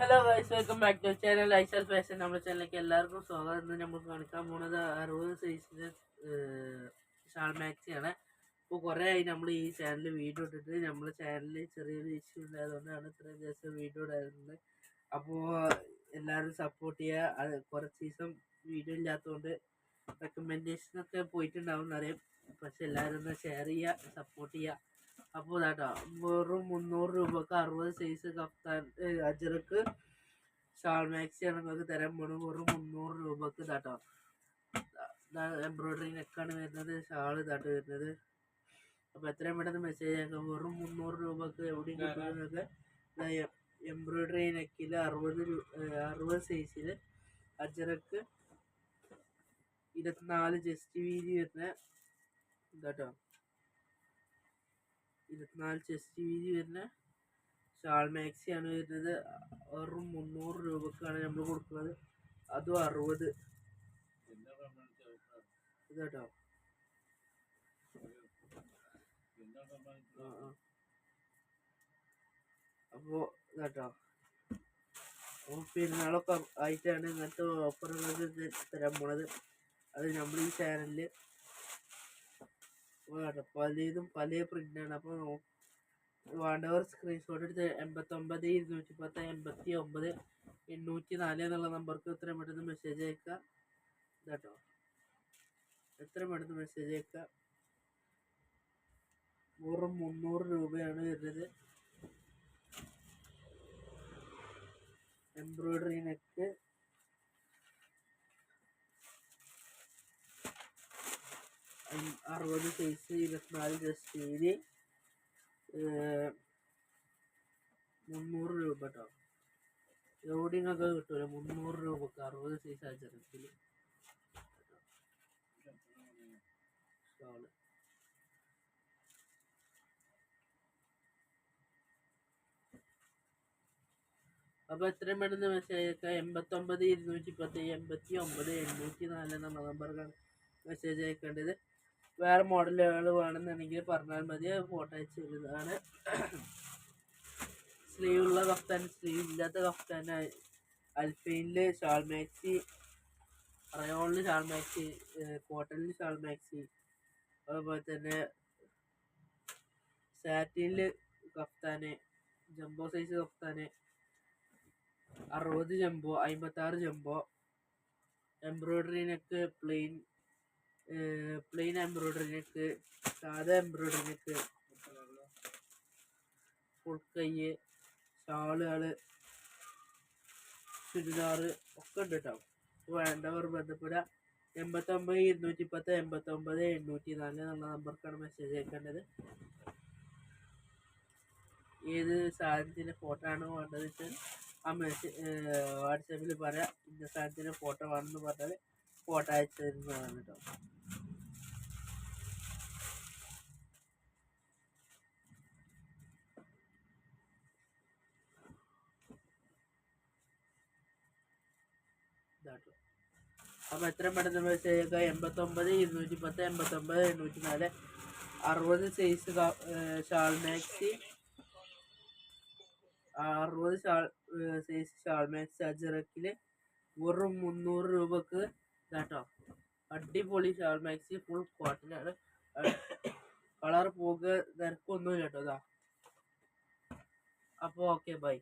Hello guys welcome back to channel Aisal fashion നമ്മുടെ ചാനലിലേക്ക് എല്ലാവർക്കും സ്വാഗതം. ഇന്ന് നമ്മൾ കാണിക്കാൻ പോണത് അറുപത് സൈസിന്റെ ഷാൾ മാക്സിയാണ് ആണ്. ഇപ്പോൾ കുറേ ആയി നമ്മൾ ഈ ചാനലിൽ വീഡിയോ ഇട്ടിട്ട്. നമ്മുടെ ചാനലിൽ ചെറിയൊരു ഇഷ്യൂ ഉണ്ടായതുകൊണ്ടാണ് ഇത്രയും ദിവസം വീഡിയോ ഇടായിരുന്നത് അപ്പോൾ എല്ലാവരും സപ്പോർട്ട് ചെയ്യുക അത് കുറച്ച് ദിവസം വീഡിയോ ഇല്ലാത്തതുകൊണ്ട് റെക്കമെൻഡേഷനൊക്കെ പോയിട്ടുണ്ടാവും എന്നറിയാം. പക്ഷെ എല്ലാവരും ഒന്ന് ഷെയർ ചെയ്യുക സപ്പോർട്ട് ചെയ്യുക അപ്പോൾ ഇതാട്ടോ വെറും മുന്നൂറ് രൂപക്ക് അറുപത് size kaftan Ajrakh shawl maxi ആണ് നിങ്ങൾക്ക് തരാൻ പോണത്. വെറും മുന്നൂറ് രൂപക്ക് ഇതാട്ടോ. എംബ്രോയിഡറി നെക്കാണ് വരുന്നത് ഷാൾ ഇതാട്ടോ വരുന്നത്. അപ്പോൾ എത്രയും പെട്ടെന്ന് മെസ്സേജ് ആക്കാം വെറും മുന്നൂറ് രൂപക്ക് എവിടെയും കിട്ടുന്നത് എംബ്രോയിഡറി നെക്കിൽ അറുപത് അറുപത് സൈസിൽ അജറക്ക് ഇരുപത്തിനാല് ജസ്റ്റ് വീതി വരുന്ന ഇതാട്ടോ. ഇരുപത്തിനാല് ചെസ്റ്റ് വീതി വരുന്ന ഷാൾ മാക്സി ആണ് വരുന്നത്. വെറും മുന്നൂറ് രൂപക്കാണ് നമ്മൾ കൊടുക്കുന്നത്. അതും അറുപത്. ഇതാട്ടോ. അപ്പോ അപ്പോൾ ഇതാട്ടോ. അപ്പോൾ പെരുന്നാളൊക്കെ ആയിട്ടാണ് ഇങ്ങനത്തെ ഓഫറുകൾ തരാൻ പോണത്. അത് നമ്മൾ ഈ ചാനലിൽ വേണ്ട പലതും പല പ്രിന്റാണ് അപ്പോൾ വേണ്ടവർ സ്ക്രീൻഷോട്ട് എടുത്ത് എൺപത്തൊമ്പത് ഇരുന്നൂറ്റി പത്ത് എൺപത്തി ഒമ്പത് എണ്ണൂറ്റി നാല് എന്നുള്ള നമ്പർക്ക് എത്രയും പെട്ടെന്ന് മെസ്സേജ് അയക്കുക. ഇതാട്ടോ. എത്രയും പെട്ടെന്ന് മെസ്സേജ് അയക്കുക. വെറും മുന്നൂറ് രൂപയാണ് വരുന്നത്. എംബ്രോയിഡറി നെക്ക് സൈസ് ഇരുപത്തിനാല് ജസ്റ്റ് വീതി മുന്നൂറ് രൂപ കേട്ടോ ലോഡിംഗ് ഒക്കെ കിട്ടുമല്ലോ മുന്നൂറ് രൂപക്ക് അറുപത് സൈസ് അച്ചടക്കിൽ ഷോൾ അപ്പോൾ എത്രയും പെട്ടെന്ന് മെസ്സേജ് അയക്കാം. എൺപത്തൊമ്പത് ഇരുന്നൂറ്റി പത്ത് എൺപത്തി ഒമ്പത് എണ്ണൂറ്റി നാല് എന്ന നമ്പറിലാണ് മെസ്സേജ് അയക്കേണ്ടത്. വേറെ മോഡലുകൾ വേണമെന്നുണ്ടെങ്കിൽ പറഞ്ഞാൽ മതി. ഫോട്ടോ അയച്ച് തരുന്നതാണ്. സ്ലീവ് ഉള്ള കഫ്താൻ സ്ലീവ് ഇല്ലാത്ത കഫ്താൻ അൽഫൈനിൽ ഷാൾ മാക്സി റയോണിൽ ഷാൾ മാക്സി കോട്ടണിൽ ഷാൾ അതുപോലെ തന്നെ സാറ്റിനിൽ കഫ്താന് ജംബോ സൈസ് കഫ്താന് അറുപത് ജംബോ അമ്പത്താറ് ജംബോ എംബ്രോയിഡറിനൊക്കെ പ്ലെയിൻ പ്ലെയിൻ എംബ്രോയിഡറി നെക്ക് സാധാ എംബ്രോയിഡറി നെക്ക് ഫുൾ കൈ ഷാളുകൾ ചുരിദാർ ഒക്കെ ഉണ്ട് കേട്ടോ വേണ്ടവർ ബന്ധപ്പെടുക. എൺപത്തൊമ്പത് ഇരുന്നൂറ്റി പത്ത് എൺപത്തൊമ്പത് എണ്ണൂറ്റി നാല് എന്നുള്ള നമ്പർക്കാണ് മെസ്സേജ് അയക്കേണ്ടത്. ഏത് സാധനത്തിന്റെ ഫോട്ടോ ആണ് വേണ്ടത് വെച്ചാൽ ആ മെസ്സേജ് വാട്സാപ്പിൽ പറയാം. ഇന്ന സാധനത്തിന്റെ ഫോട്ടോ വേണമെന്ന് പറഞ്ഞാൽ ഫോട്ടോ അയച്ചു തരുന്നതാണ് കേട്ടോ ഇതാട്ടോ. അപ്പോൾ എത്രയും പെട്ടെന്ന് മെസ്സേജ് എൺപത്തൊമ്പത് ഇരുന്നൂറ്റി പത്ത് എൺപത്തൊമ്പത് എണ്ണൂറ്റി നാല് അറുപത് സൈസ് ഷാൾ മാക്സി അറുപത് ഷാൾ സൈസ് ഷാൾ മാക്സി അജറക്കിൽ വെറും മുന്നൂറ് രൂപക്ക് കേട്ടോ അടിപൊളി ഷാൾ മാക്സി ഫുൾ കോട്ടനാണ് കളർ പോകുക നിരക്കൊന്നുമില്ല കേട്ടോ ഇതാ. അപ്പോൾ ഓക്കെ ബൈ